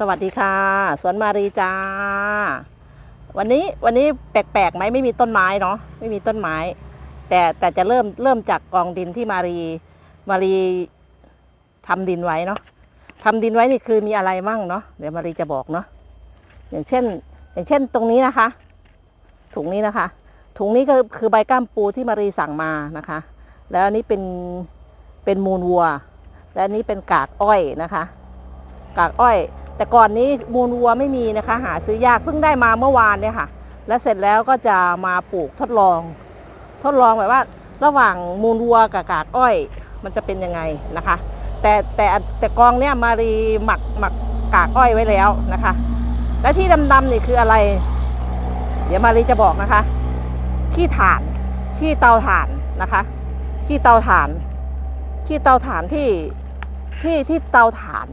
สวัสดีค่ะ สวนมารีจ้า วันนี้วันนี้แปลกๆไหมไม่มีต้นไม้เนาะไม่มีต้นไม้ แต่แต่จะเริ่มเริ่มจากกองดินที่มารีมารีทำดินไว้เนาะทำดินไว้นี่คือมีอะไรมั่งเนาะเดี๋ยวมารีจะบอกเนาะอย่างเช่น อย่างเช่นตรงนี้นะคะ ถุงนี้นะคะ ถุงนี้ก็คือใบก้ามปูที่มารีสั่งมานะคะ แล้วอันนี้เป็นเป็นมูลวัว และอันนี้เป็นกากอ้อยนะคะ กากอ้อย แต่ก่อนนี้มูลวัวไม่มีนะคะ หาซื้อยากเพิ่งได้มาเมื่อวานเนี่ยค่ะ แล้วเสร็จแล้วก็จะมาปลูกทดลอง ทดลองแบบว่า ระหว่างมูลวัวกับกากอ้อย มันจะเป็นยังไงนะคะ แต่แต่แต่กองเนี้ยมารีหมักหมักกากอ้อยไว้แล้วนะคะ และที่ดำๆนี่คืออะไร เดี๋ยวมารีจะบอกนะคะ ขี้ถ่านขี้เตาถ่านนะคะ ขี้เตาถ่านขี้เตาถ่านที่ที่ที่เตาถ่าน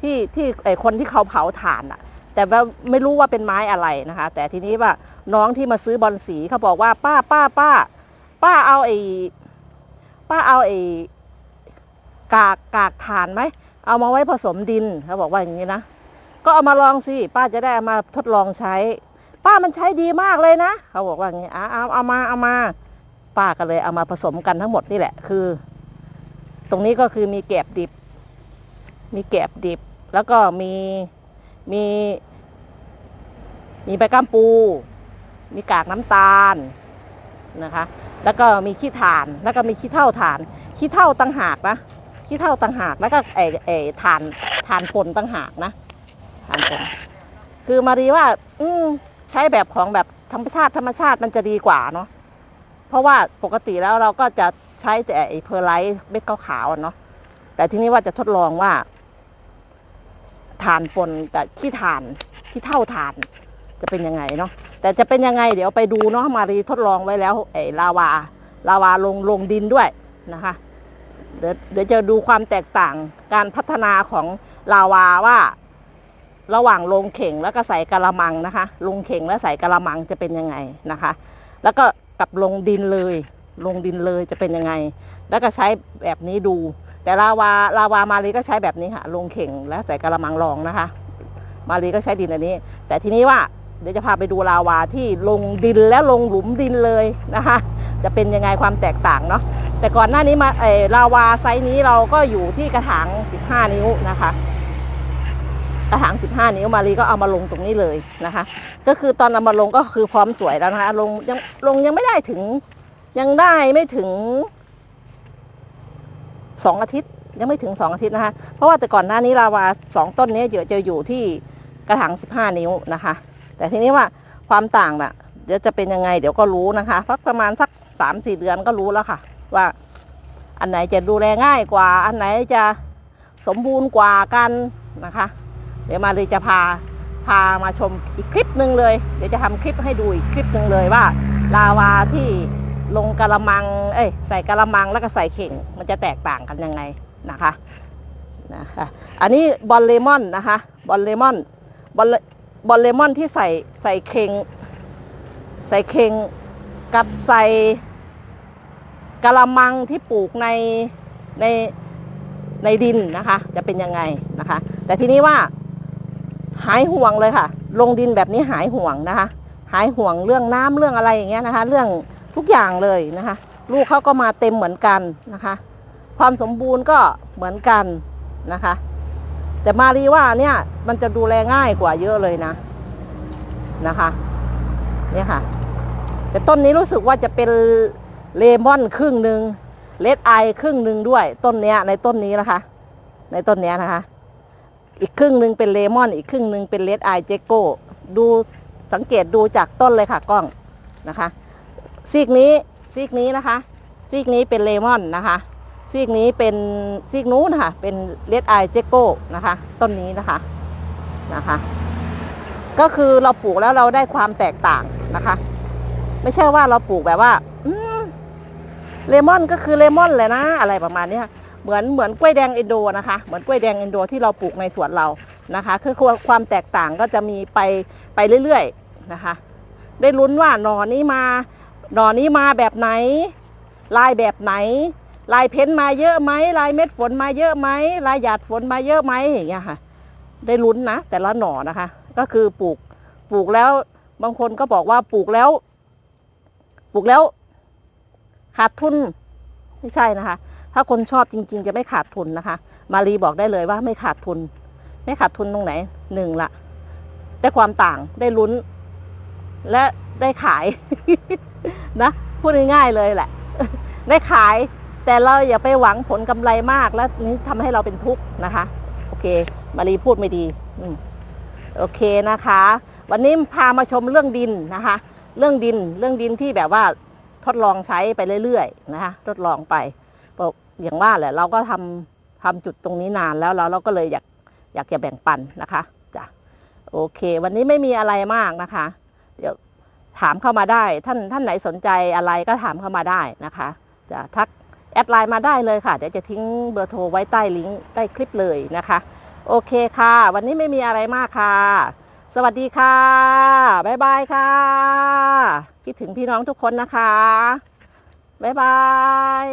ที่ที่ไอคนที่เขาเผาถ่านอะแต่ว่าไม่รู้ว่าเป็นไม้อะไรนะคะ แต่ทีนี้ว่าน้องที่มาซื้อบอลสีเขาบอกว่าป้าป้าป้า ป้าเอาไอป้าเอาไอกากกากถ่านไหมเอามาไว้ผสมดินเขาบอกว่าอย่างนี้นะก็เอามาลองสิป้าจะได้เอามาทดลองใช้ ป้ามันใช้ดีมากเลยนะเขาบอกว่าอย่างนี้เอาเอาเอามาเอามา ป้าก็เลยเอามาผสมกันทั้งหมดนี่แหละคือ ตรงนี้ก็คือมีแกบดิบ มีแกบดิบ แล้วก็มีมีมีใบก้ามปู มีกากน้ำตาลนะคะ แล้วก็มีขี้ถ่าน แล้วก็มีขี้เท่าถ่าน ขี้เท่าต่างหากนะขี้เท่าต่างหาก แล้วก็ไอไอถ่านถ่านปนต่างหากนะถ่านปนคือมารีว่า อืใช้แบบของแบบธรรมชาติธรรมชาติมันจะดีกว่าเนาะ เพราะว่าปกติแล้วเราก็จะใช้แต่ไอเพอร์ไลท์เม็ดขาวๆเนาะ แต่ทีนี้ว่าจะทดลองว่า ถ่านปนกับขี้ถ่านขี้เท่าถ่านจะเป็นยังไงเนาะแต่จะเป็นยังไงเดี๋ยวไปดูเนาะมารีทดลองไว้แล้วไอ้ลาวาลาวาลงลงดินด้วยนะคะเดี๋ยวเดี๋ยวจะดูความแตกต่างการพัฒนาของลาวาว่าระหว่างลงเข่งแล้วก็ใส่กระมังนะคะ ลงเข่งแล้วใส่กระมังจะเป็นยังไงนะคะ แล้วก็กับลงดินเลย ลงดินเลยจะเป็นยังไง แล้วก็ใช้แบบนี้ดู แต่ลาวาลาวามารีก็ใช้แบบนี้ค่ะ ลงเข่งแล้วใส่กระมังรองนะคะ มารีก็ใช้ดินอันนี้ แต่ทีนี้ว่าเดี๋ยวจะพาไปดูลาวาที่ลงดินแล้วลงหลุมดินเลยนะคะ จะเป็นยังไงความแตกต่างเนาะแต่ก่อนหน้านี้มาเออลาวาไซส์นี้เราก็อยู่ที่กระถาง 15 นิ้วนะคะ กระถาง 15 นิ้วมารีก็เอามาลงตรงนี้เลยนะคะ ก็คือตอนเอามาลงก็คือพร้อมสวยแล้วนะคะลงยังลงยังไม่ได้ถึงยังได้ไม่ถึง สองอาทิตย์ยังไม่ถึงสองอาทิตย์นะคะ เพราะว่าแต่ก่อนหน้านี้ลาวาสองต้นนี้เดี๋ยวจะอยู่ที่กระถาง 15 นิ้วนะคะ แต่ทีนี้ว่าความต่างน่ะเดี๋ยวจะเป็นยังไงเดี๋ยวก็รู้นะคะพักประมาณสักสามสี่เดือนก็รู้แล้วค่ะ ว่าอันไหนจะดูแลง่ายกว่า อันไหนจะสมบูรณ์กว่ากันนะคะ เดี๋ยวมาเลยจะพาพามาชมอีกคลิปหนึ่งเลย เดี๋ยวจะทำคลิปให้ดูอีกคลิปหนึ่งเลยว่าลาวาที่ ลงกระมัง เอ้ยใส่กระมังแล้วก็ใส่เข่ง มันจะแตกต่างกันยังไงนะคะนะคะ อันนี้บอลเลมอนนะคะบอลเลมอนบอลบอลเลมอนที่ใส่ใส่เข่งใส่เข่งกับใส่กระมังที่ปลูกในในในดินนะคะ จะเป็นยังไงนะคะ แต่ทีนี้ว่าหายห่วงเลยค่ะ ลงดินแบบนี้หายห่วงนะคะ หายห่วงเรื่องน้ำเรื่องอะไรอย่างเงี้ยนะคะ เรื่อง ทุกอย่างเลยนะคะ ลูกเขาก็มาเต็มเหมือนกันนะคะ ความสมบูรณ์ก็เหมือนกันนะคะ แต่มารีว่าเนี่ยมันจะดูแลง่ายกว่าเยอะเลยนะนะคะ เนี่ยค่ะ แต่ต้นนี้รู้สึกว่าจะเป็นเลมอนครึ่งหนึ่งเลดไอครึ่งหนึ่งด้วย ต้นเนี้ยในต้นนี้นะคะ ในต้นเนี้ยนะคะ อีกครึ่งหนึ่งเป็นเลมอน อีกครึ่งหนึ่งเป็นเลดไอเจโก้ดูสังเกตดูจากต้นเลยค่ะกล้องนะคะ ซีกนี้ซีกนี้นะคะ ซีกนี้เป็นเลมอนนะคะ ซีกนี้เป็นซีกนู้นนะคะเป็นเลดไอเจโก้นะคะ ต้นนี้นะคะนะคะ ก็คือเราปลูกแล้วเราได้ความแตกต่างนะคะ ไม่ใช่ว่าเราปลูกแบบว่าเลมอนก็คือเลมอนเลยนะ อะไรประมาณนี้เหมือนเหมือนกล้วยแดงอินโดนะคะ เหมือนกล้วยแดงอินโดที่เราปลูกในสวนเรานะคะ คือความแตกต่างก็จะมีไปไปเรื่อยๆนะคะ ได้ลุ้นว่าหน่อนี้มา หน่อนี้มาแบบไหน ลายแบบไหน ลายเพ้นมาเยอะไหมลายเม็ดฝนมาเยอะไหมลายหยาดฝนมาเยอะไหมอย่างเงี้ยค่ะ ได้ลุ้นนะ แต่ละหน่อนะคะ ก็คือปลูกปลูกแล้วบางคนก็บอกว่าปลูกแล้ว ปลูกแล้ว ขาดทุนไม่ใช่นะคะ ถ้าคนชอบจริง ๆ จะไม่ขาดทุนนะคะ มารีบอกได้เลยว่าไม่ขาดทุน ไม่ขาดทุนตรงไหนหนึ่งละได้ความต่างได้ลุ้น และ ได้ขาย นะพูดง่ายๆเลยแหละ ได้ขาย แต่เราอย่าไปหวังผลกำไรมากแล้วนี้ทำให้เราเป็นทุกข์นะคะ โอเค มารีพูดไม่ดีอโอเคนะคะ วันนี้พามาชมเรื่องดินนะคะ เรื่องดินเรื่องดินที่แบบว่าทดลองใช้ไปเรื่อยๆนะคะทดลองไปบอกอย่างว่าแหละเราก็ทำทำจุดตรงนี้นานแล้วแล้วเราก็เลยอยากอยากจะแบ่งปันนะคะจ้ะโอเค วันนี้ไม่มีอะไรมากนะคะ เดี๋ยว ถามเข้ามาได้ ท่านท่านไหนสนใจอะไรก็ถามเข้ามาได้นะคะ จะทักแอดไลน์มาได้เลยค่ะ เดี๋ยวจะทิ้งเบอร์โทรไว้ใต้ลิงก์ใต้คลิปเลยนะคะ โอเคค่ะ วันนี้ไม่มีอะไรมากค่ะ สวัสดีค่ะ บ๊ายบายค่ะ คิดถึงพี่น้องทุกคนนะคะ บ๊ายบาย